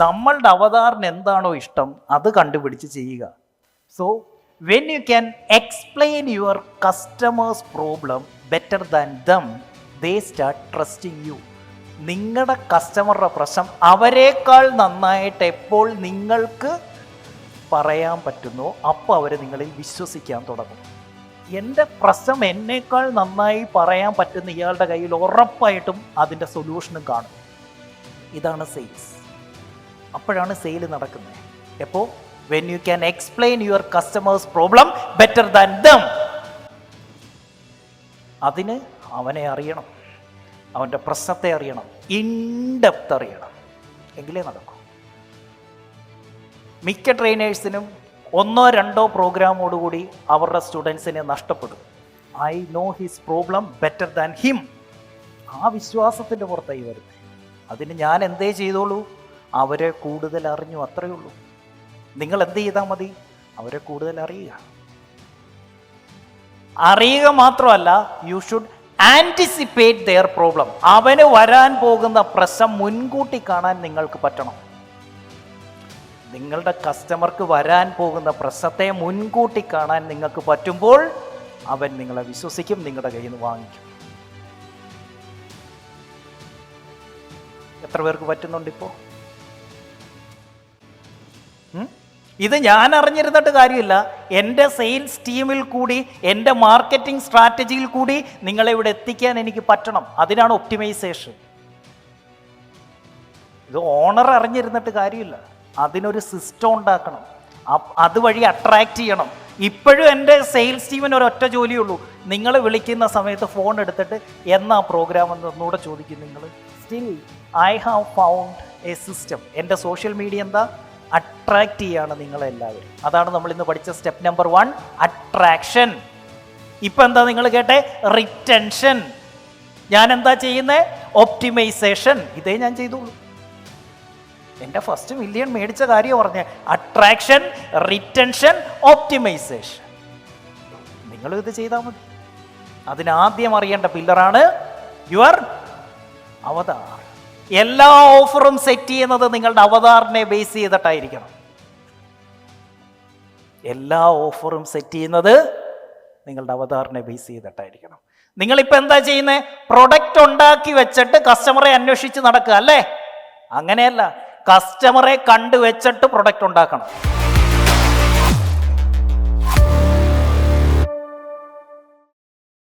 നമ്മളുടെ അവതാറിന് എന്താണോ ഇഷ്ടം അത് കണ്ടുപിടിച്ച് ചെയ്യുക. So when you can explain your customers problem better than them they start trusting you നിങ്ങളുടെ കസ്റ്റമറുടെ പ്രശ്നം അവരെക്കാൾ നന്നായിട്ട് എപ്പോൾ നിങ്ങൾക്ക് പറയാൻ പറ്റുന്നു അപ്പോൾ അവർ നിങ്ങളിൽ വിശ്വസിക്കാൻ തുടങ്ങും. എന്റെ പ്രശ്നം എന്നേക്കാൾ നന്നായി പറയാൻ പറ്റുന്ന ഇയാളുടെ കയ്യിൽ ഉറപ്പായിട്ടും അതിന്റെ സൊല്യൂഷനും കാണും. ഇതാണ് സെയിൽസ് അപ്പോഴാണ് സെയിൽ നടക്കുന്നത്. എപ്പോൾ when you can explain your customers problem better than them അതിന് അവനെ അറിയണം. അവന്റെ പ്രശ്നത്തെ അറിയണം. ഇൻ ഡെപ്ത് അറിയണം. എങ്കിലേ നടക്കൂ. മിക്ക ട്രെയിനേഴ്സിനും ഒന്നോ രണ്ടോ പ്രോഗ്രാമോടുകൂടി അവരുടെ സ്റ്റുഡൻസിനെ നഷ്ടപ്പെടും. I know his problem better than him ആ വിശ്വാസത്തിന്റെ പുറത്തായി വരുന്നത്. അതിന് ഞാൻ എന്തേ ചെയ്തോളൂ? അവരെ കൂടുതൽ അറിഞ്ഞു അത്രയേ ഉള്ളൂ. നിങ്ങൾ എന്ത് ചെയ്താൽ മതി? അവരെ കൂടുതൽ അറിയുക. അറിയുക മാത്രമല്ല you should anticipate their problem അവന് വരാൻ പോകുന്ന പ്രശ്നം മുൻകൂട്ടി കാണാൻ നിങ്ങൾക്ക് പറ്റണം. നിങ്ങളുടെ കസ്റ്റമർക്ക് വരാൻ പോകുന്ന പ്രശ്നത്തെ മുൻകൂട്ടി കാണാൻ നിങ്ങൾക്ക് പറ്റുമ്പോൾ അവൻ നിങ്ങളെ വിശ്വസിക്കും നിങ്ങളുടെ കയ്യിൽ നിന്ന് വാങ്ങിക്കും. എത്ര പേർക്ക് പറ്റുന്നുണ്ട് ഇപ്പോൾ? ഇത് ഞാൻ അറിഞ്ഞിരുന്നിട്ട് കാര്യമില്ല. എന്റെ സെയിൽസ് ടീമിൽ കൂടി എന്റെ മാർക്കറ്റിംഗ് സ്ട്രാറ്റജിയിൽ കൂടി നിങ്ങളെ ഇവിടെ എത്തിക്കാൻ എനിക്ക് പറ്റണം. അതിനാണ് ഒപ്റ്റിമൈസേഷൻ. ഇത് ഓണർ അറിഞ്ഞിരുന്നിട്ട് കാര്യമില്ല. അതിനൊരു സിസ്റ്റം ഉണ്ടാക്കണം. അതുവഴി അട്രാക്റ്റ് ചെയ്യണം. ഇപ്പോഴും എന്റെ സെയിൽസ് ടീമിന് ഒരൊറ്റ ജോലിയുള്ളൂ. നിങ്ങൾ വിളിക്കുന്ന സമയത്ത് ഫോൺ എടുത്തിട്ട് എന്നാ പ്രോഗ്രാം എന്ന് ഒന്നുകൂടെ ചോദിക്കും നിങ്ങൾ still I have found a system എന്റെ സോഷ്യൽ മീഡിയ എന്താ? അട്രാക്റ്റ് ചെയ്യാണ് നിങ്ങളെല്ലാവരും. അതാണ് നമ്മൾ ഇന്ന് പഠിച്ച സ്റ്റെപ്പ് നമ്പർ വൺ അട്രാക്ഷൻ ഇപ്പം എന്താ നിങ്ങൾ കേട്ടെ? റിറ്റൻഷൻ ഞാൻ എന്താ ചെയ്യുന്നത് ഒപ്റ്റിമൈസേഷൻ ഇതേ ഞാൻ ചെയ്തോളൂ എന്റെ ഫസ്റ്റ് മില്യൺ മേടിച്ച കാര്യം പറഞ്ഞ. അട്രാക്ഷൻ റിറ്റൻഷൻ ഒപ്റ്റിമൈസേഷൻ നിങ്ങൾ ഇത് ചെയ്താൽ മതി. അതിനാദ്യം അറിയേണ്ട പില്ലറാണ് യുവർ അവതാർ എല്ലാ ഓഫറും സെറ്റ് ചെയ്യുന്നത് നിങ്ങളുടെ അവതാറിനെ ബേസ് ചെയ്തിട്ടായിരിക്കണം. എല്ലാ ഓഫറും സെറ്റ് ചെയ്യുന്നത് നിങ്ങളുടെ അവതാറിനെ ബേസ് ചെയ്തിട്ടായിരിക്കണം. നിങ്ങളിപ്പോൾ എന്താ ചെയ്യുന്നത് പ്രൊഡക്റ്റ് ഉണ്ടാക്കി വെച്ചിട്ട് കസ്റ്റമറെ അന്വേഷിച്ച് നടക്കുക അല്ലേ? അങ്ങനെയല്ല. കസ്റ്റമറെ കണ്ടു വെച്ചിട്ട് പ്രൊഡക്റ്റ് ഉണ്ടാക്കണം.